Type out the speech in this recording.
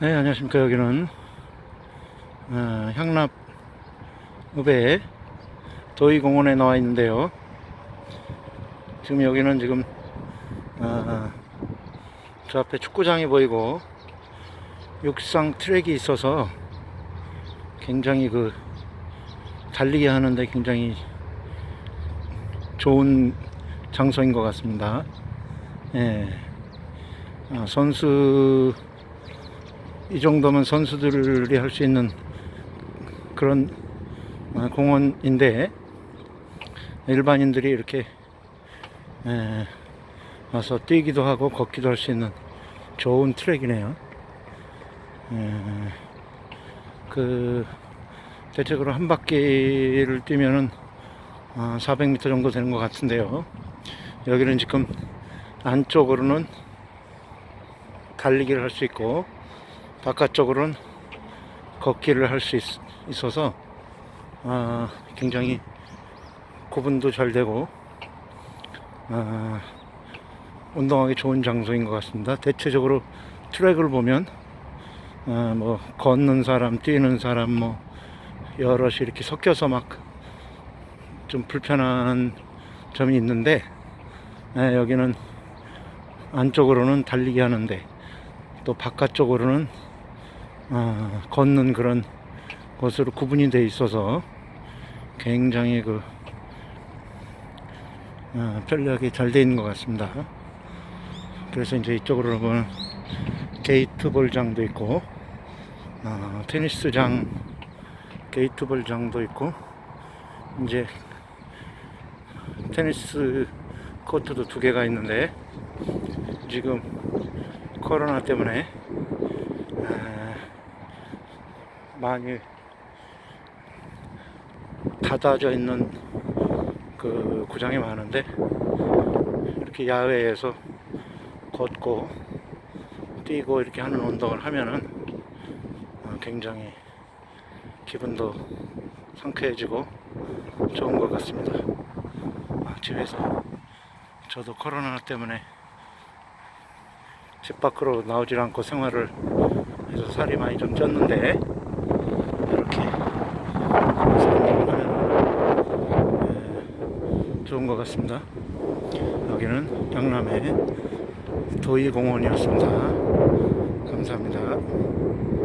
네, 안녕하십니까. 여기는 어, 향납 읍의 도의공원에 나와 있는데요. 지금 여기는 지금 어, 저 앞에 축구장이 보이고 육상 트랙이 있어서 굉장히 그 달리기 하는데 굉장히 좋은 장소인 것 같습니다. 예. 아, 선수 이 정도면 선수들이 할 수 있는 그런 어, 공원인데 일반인들이 이렇게 에, 와서 뛰기도 하고 걷기도 할 수 있는 좋은 트랙이네요. 에, 그 대체적으로 한 바퀴를 뛰면은 어, 400m 정도 되는 것 같은데요. 여기는 지금 안쪽으로는 달리기를 할 수 있고 바깥쪽으로는 걷기를 할 수 있어서 아, 굉장히 구분도 잘 되고 아, 운동하기 좋은 장소인 것 같습니다. 대체적으로 트랙을 보면 아, 뭐 걷는 사람, 뛰는 사람 뭐 여럿이 이렇게 섞여서 막 좀 불편한 점이 있는데 예, 여기는 안쪽으로는 달리기 하는데 또 바깥쪽으로는 어, 걷는 그런 곳으로 구분이 되어 있어서 굉장히 그 어, 편리하게 잘 되어 있는 것 같습니다. 그래서 이제 이쪽으로 보면 게이트볼장도 있고 어, 테니스장 게이트볼장도 있고 이제 테니스 코트도 두 개가 있는데 지금 코로나 때문에 에, 많이 닫아져 있는 그 구장이 많은데 이렇게 야외에서 걷고 뛰고 이렇게 하는 운동을 하면은 어, 굉장히 기분도 상쾌해지고 좋은 것 같습니다. 아, 집에서 저도 코로나 때문에 집 밖으로 나오질 않고 생활을 해서 살이 많이 좀 쪘는데 이렇게 하면 예, 좋은 것 같습니다. 여기는 양남의 도의공원이었습니다. 감사합니다.